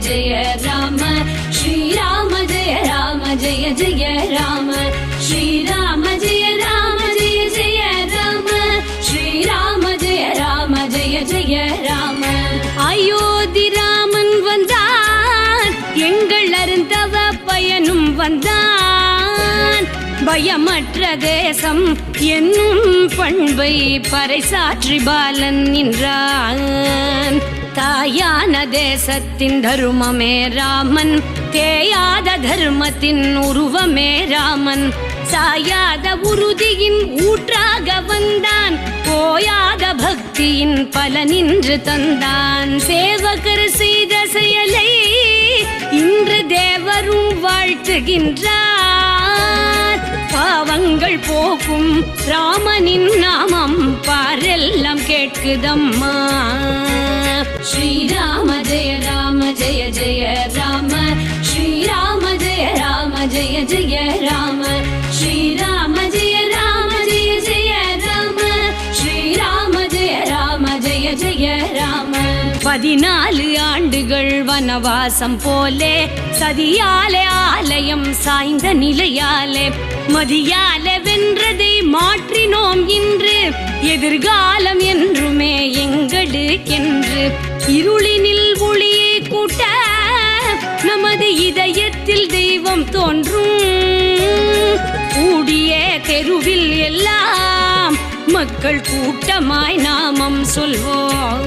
ஜெய ராம ஸ்ரீராம ஜெய ராம ஜெய ஜெய ராம ஸ்ரீராம ஜெய ராம ஜெய ஜெய ராம ஸ்ரீராம ஜெய ராம ஜெய ஜெய ராம அயோத்தி ராமன் வந்தான். எங்கள் அருந்தவ பயனும் வந்தான். பயமற்ற தேசம் என்னும் பண்பை பறைசாற்றி பாலன் நின்றான். தாயான தேசத்தின் தருமமே ராமன். தேயாத தர்மத்தின் உருவமே ராமன். சாயாத உறுதியின் ஊற்றாக வந்தான். போயாத பக்தியின் பலனின்று தந்தான். சேவகர் செய்த செயலை இன்று தேவரும் வாழ்த்துகின்றார். பாவங்கள் போக்கும் ராமனின் நாமம் பாரெல்லாம் கேட்குதம்மா. ஸ்ரீராம ஜெய ராம ஜெய ஜெய ராம. ஸ்ரீராம ஜெய ராம ஜெய ஜெய ராம. ஸ்ரீராம ஜெய ராம ஜெய ஜெய ராம. ஸ்ரீராம ஜெய ராம ஜெய ஜெய ராம. பதினாலு ஆண்டுகள் வனவாசம் போலே சதியாலே ஆலயம் சாய்ந்த நிலையாலே மதியாலே வென்றதை மாற்றினோம் இன்று எதிர்காலம் என்றுமே எங்களுக்கென்று இருளினில் ஒளியை கூட்ட நமது இதயத்தில் தெய்வம் தோன்றும். கூடிய தெருவில் எல்லாம் மக்கள் கூட்டமாய் நாமம் சொல்வோம்.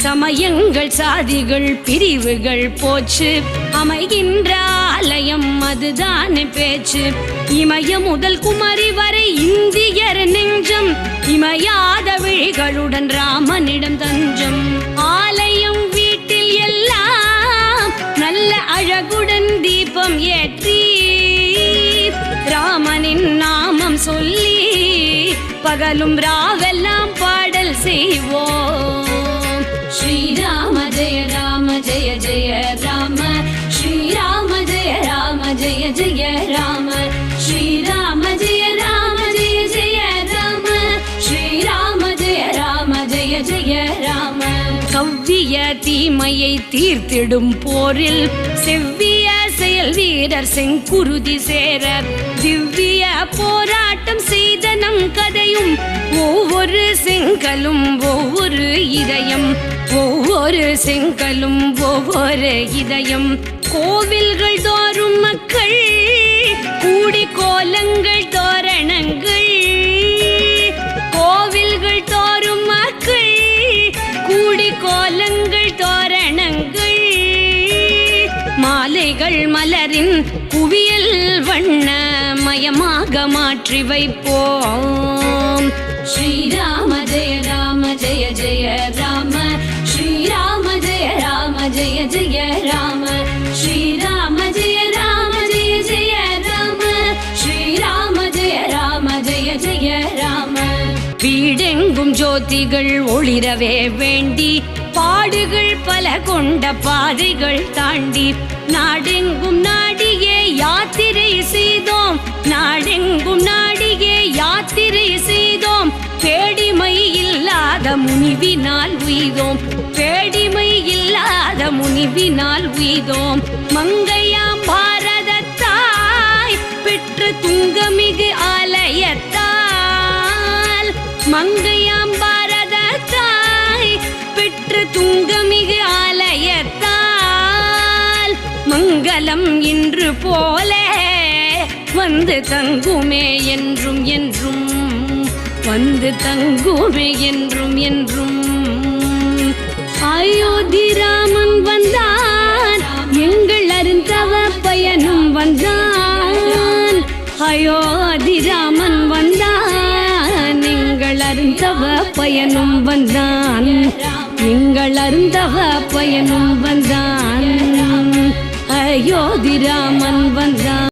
சமயங்கள் சாதிகள் பிரிவுகள் போச்சு. அமைகின்ற ஆலயம் அதுதானே பேச்சு. இமய முதல் குமரி வரை இந்தியர் நெஞ்சம். இமையாத விழிகளுடன் ராமனிடம் தஞ்சம். ஆலயம் வீட்டில் எல்லாம் நல்ல அழகுடன் தீபம் ஏற்றி. ராமனின் நாமம் சொல்லி பகலும் ராவெல்லாம் பாடல் செய்வோம். ஸ்ரீராம ஜெய ராம ஜெய ஜெய ராம. ஸ்ரீராம ஜெய ராம ஜெய ஜெய ராம. ஸ்ரீராம ஜெய ராம ஜெய ஜெய ராம. ஸ்ரீராம ஜெய ராம ஜெய ஜெய ராம. கவ்விய தீமையை தீர்த்திடும் போரில் செவ்விய செயல் வீரர் செங்குருதி சேர திவ்ய போராட்டம் செய்த நம் கதையும் ஒவ்வொரு செங்கலும் ஒவ்வொரு இதயம் ஒவ்வொரு செங்கலும் ஒவ்வொரு இதயம். கோவில்கள் தோறும் மக்கள் கூடி கோலங்கள் தோரணங்கள் மயமாக மாற்றி வைப்போம். ஸ்ரீராம ஜெய ராம ஜெய ஜெய ராம. ஸ்ரீராம ஜெய ராம ஜெய ஜெய ராம. ஸ்ரீராம ஜெய ராம ஜெய ஜெய ராம. ஸ்ரீராம ஜெய ராம ஜெய ஜெய ராம. வீடெங்கும் ஜோதிகள் ஒளிரவே வேண்டி பாடுகள் பல கொண்ட பாதைகள் தாண்டி நாடெங்கும் நாடு யாத்திரை செய்தோம். நாடெங்கும் நாடியே யாத்திரை செய்தோம். பேடிமை இல்லாத முனிவினால் உய்தோம். பேடிமை இல்லாத முனிவினால் உய்தோம். மங்கையாம் பாரத தாய் பெற்ற துங்கமிகு ஆலயத்தால். மங்கையாம் பாரத தாய் பெற்ற துங்கமி மங்களம் இன்று போல வந்து தங்குமே என்றும் என்றும் வந்து தங்குமே என்றும் என்றும். அயோத்தி ராமன் வந்தான் எங்கள் அருந்தவ பயனும் வந்தான். அயோத்தி ராமன் வந்தான் எங்கள் அருந்தவ பயனும் வந்தான். எங்கள் அருந்தவ பயனும் வந்தான். அயோத்தி ராமன் வந்தான்.